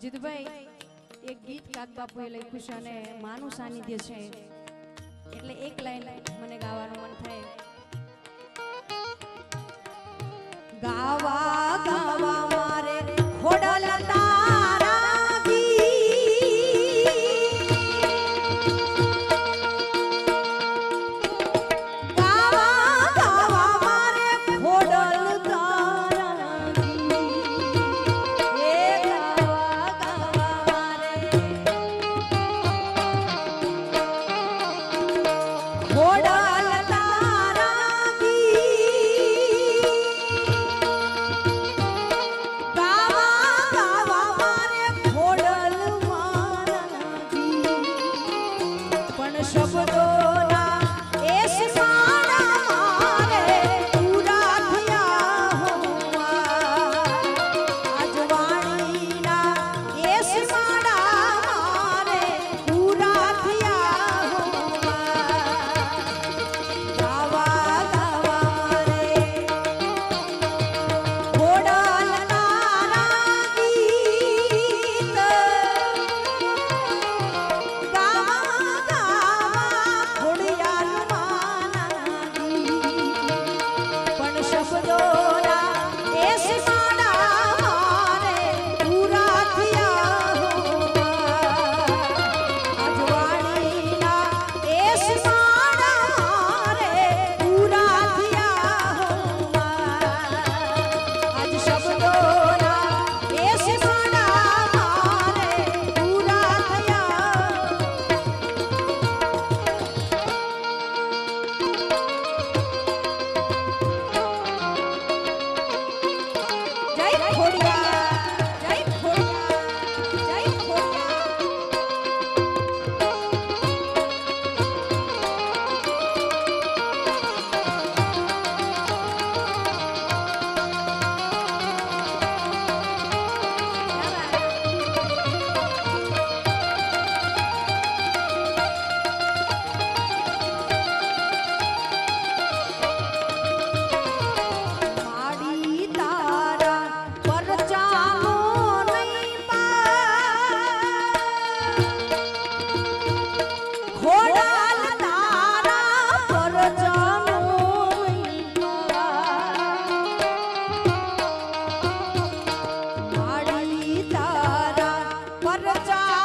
જીતુભાઈ, એક ગીત કાક બાપુએ લખ્યું છે અને માનું સાનિધ્ય છે. એટલે એક લાઈન મને ગાવાનું મન થાય. ગાવા Hey, Marja.